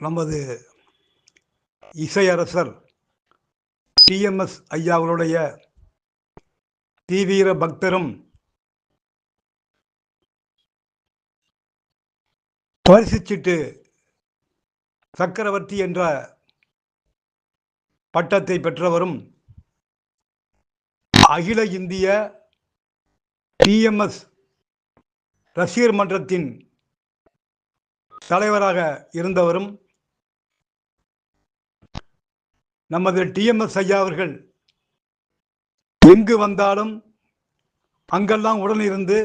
நமது இசையரசர் டிஎம்எஸ் ஐயா அவருடைய தீவிர பக்தரும் பரிசுச்சிட்டு சக்கரவர்த்தி என்ற பட்டத்தை பெற்றவரும் அகில இந்திய டிஎம்எஸ் ரசிகர் மன்றத்தின் தலைவராக இருந்தவரும் நமது டிஎம்எஸ் ஐயா அவர்கள் எங்கு வந்தாலும் அங்கெல்லாம் உடனிருந்து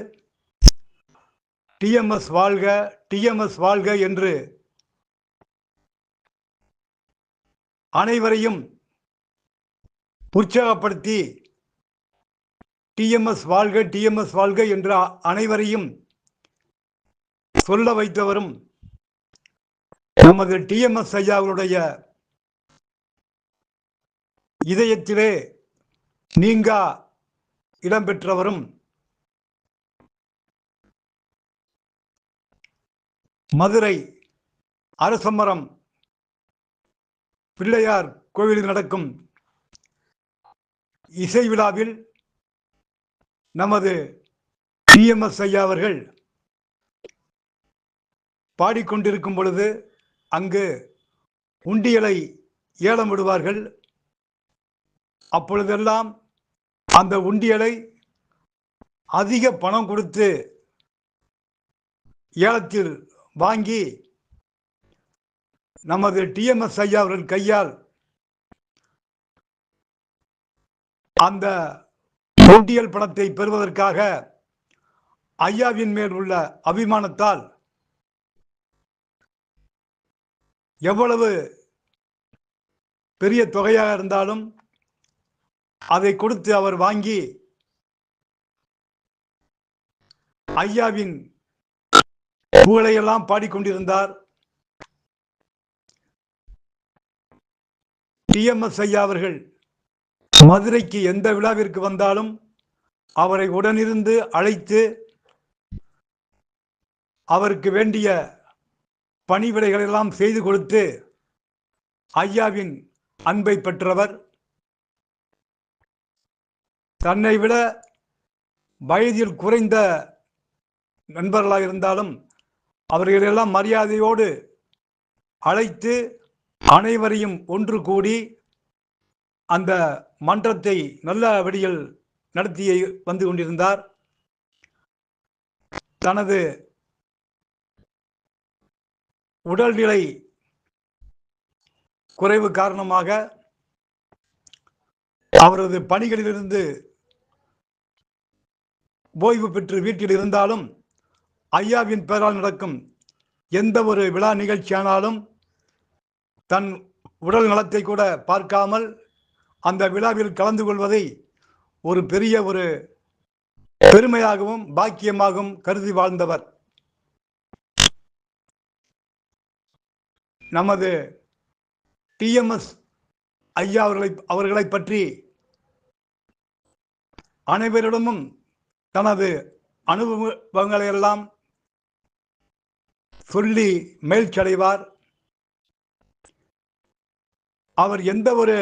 டிஎம்எஸ் வாழ்க டிஎம்எஸ் வாழ்க என்று அனைவரையும் உற்சாகப்படுத்தி டிஎம்எஸ் வாழ்க டிஎம்எஸ் வாழ்க என்ற அனைவரையும் சொல்ல வைத்தவரும் நமது டிஎம்எஸ் ஐயா அவருடைய இதயத்திலே நீங்கா இடம்பெற்றவரும் மதுரை அரசமரம் பிள்ளையார் கோவிலில் நடக்கும் இசை விழாவில் நமது டிஎம்எஸ் ஐயா அவர்கள் பாடிக்கொண்டிருக்கும் பொழுது அங்கு உண்டியலை ஏலம் விடுவார்கள். அப்பொழுதெல்லாம் அந்த உண்டியலை அதிக பணம் கொடுத்து ஏலத்தில் வாங்கி நமது டிஎம்எஸ் ஐயா அவர்கள் கையால் அந்த உண்டியல் பணத்தை பெறுவதற்காக ஐயாவின் மேல் உள்ள அபிமானத்தால் எவ்வளவு பெரிய தொகையாக இருந்தாலும் அதை கொடுத்து அவர் வாங்கி ஐயாவின் புகழையெல்லாம் பாடிக்கொண்டிருந்தார். டிஎம்எஸ் ஐயா அவர்கள் மதுரைக்கு எந்த விழாவிற்கு வந்தாலும் அவரை உடனிருந்து அழைத்து அவருக்கு வேண்டிய பணிவிடைகளெல்லாம் செய்து கொடுத்து ஐயாவின் அன்பை பெற்றவர். தன்னை விட வயதில் குறைந்த நண்பர்களாக இருந்தாலும் அவர்களெல்லாம் மரியாதையோடு அழைத்து அனைவரையும் ஒன்று கூடி அந்த மன்றத்தை நல்ல வழியில் நடத்தி வந்து கொண்டிருந்தார். தனது உடல்நிலை குறைவு காரணமாக அவரது பணிகளிலிருந்து ஓய்வு பெற்று வீட்டில் இருந்தாலும் ஐயாவின் பெயரால் நடக்கும் எந்த ஒரு விழா நிகழ்ச்சியானாலும் தன் உடல் நலத்தை கூட பார்க்காமல் அந்த விழாவில் கலந்து கொள்வதை ஒரு பெரிய ஒரு பெருமையாகவும் பாக்கியமாகவும் கருதி வாழ்ந்தவர். நமது டிஎம்எஸ் ஐயா அவர்களை அவர்களை பற்றி அனைவரிடமும் தனது அனுபவங்களை எல்லாம் சொல்லி மேல்ச்சடைவார் அவர் எந்த ஒரு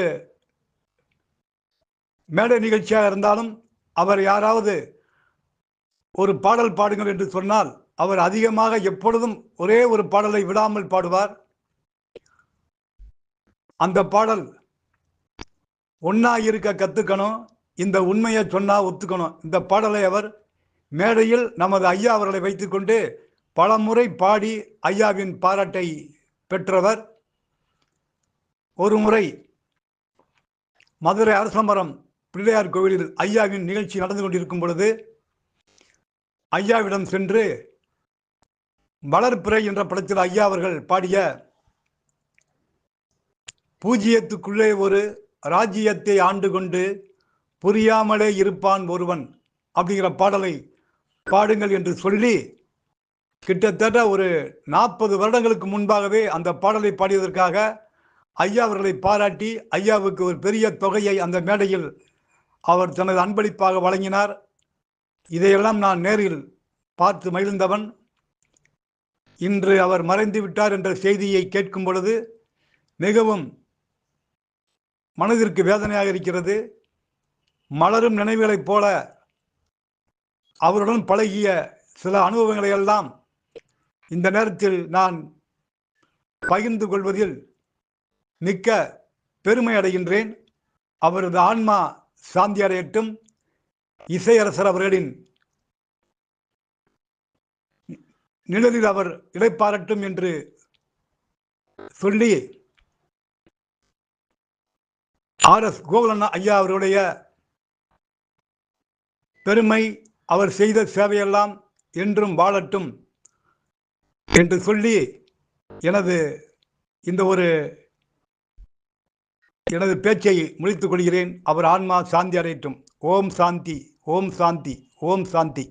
மேடை நிகழ்ச்சியாக இருந்தாலும் அவர் யாராவது ஒரு பாடல் பாடுங்கள் என்று சொன்னால் அவர் அதிகமாக எப்பொழுதும் ஒரே ஒரு பாடலை விடாமல் பாடுவார். அந்த பாடல் ஒன்னா இருக்க கத்துக்கணும். இந்த உண்மையை சொன்னால் ஒத்துக்கணும். இந்த பாடலை அவர் மேடையில் நமது ஐயா அவர்களை வைத்துக்கொண்டு பல முறை பாடி ஐயாவின் பாராட்டை பெற்றவர். ஒரு முறை மதுரை அரசமரம் பிள்ளையார் கோவிலில் ஐயாவின் நிகழ்ச்சி நடந்து கொண்டிருக்கும் பொழுது ஐயாவிடம் சென்று வளர்ப்பிறை என்ற படத்தில் ஐயா அவர்கள் பாடிய பூஜ்ஜியத்துக்குள்ளே ஒரு ராஜ்யத்தை ஆண்டு கொண்டு புரியாமலே இருப்பான் ஒருவன் அப்படிங்கிற பாடலை பாடுங்கள் என்று சொல்லி கிட்டத்தட்ட ஒரு நாற்பது வருடங்களுக்கு முன்பாகவே அந்த பாடலை பாடியதற்காக ஐயா அவர்களை பாராட்டி ஐயாவுக்கு ஒரு பெரிய தொகையை அந்த மேடையில் அவர் தனது அன்பளிப்பாக வழங்கினார். இதையெல்லாம் நான் நேரில் பார்த்து மகிழ்ந்தவன். இன்று அவர் மறைந்து விட்டார் என்ற செய்தியை கேட்கும் பொழுது மிகவும் மனதிற்கு வேதனையாக இருக்கிறது. மலரும் நினைவுகளைப் போல அவருடன் பழகிய சில அனுபவங்களை எல்லாம் இந்த நேரத்தில் நான் பகிர்ந்து கொள்வதில் மிக்க பெருமை அடைகின்றேன். அவரது ஆன்மா சாந்தி அடையட்டும் இசையரசர் அவர்களின் நிழலில் அவர் இடைப்பாரட்டும் என்று சொல்லி ஆர் எஸ் கோகுலன் ஐயா அவருடைய பெருமை அவர் செய்த சேவையெல்லாம் என்றும் வாழட்டும் என்று சொல்லி எனது இந்த ஒரு எனது பேச்சை முடித்துக் கொள்கிறேன். அவர் ஆன்மா சாந்தி அடையட்டும். ஓம் சாந்தி ஓம் சாந்தி ஓம் சாந்தி.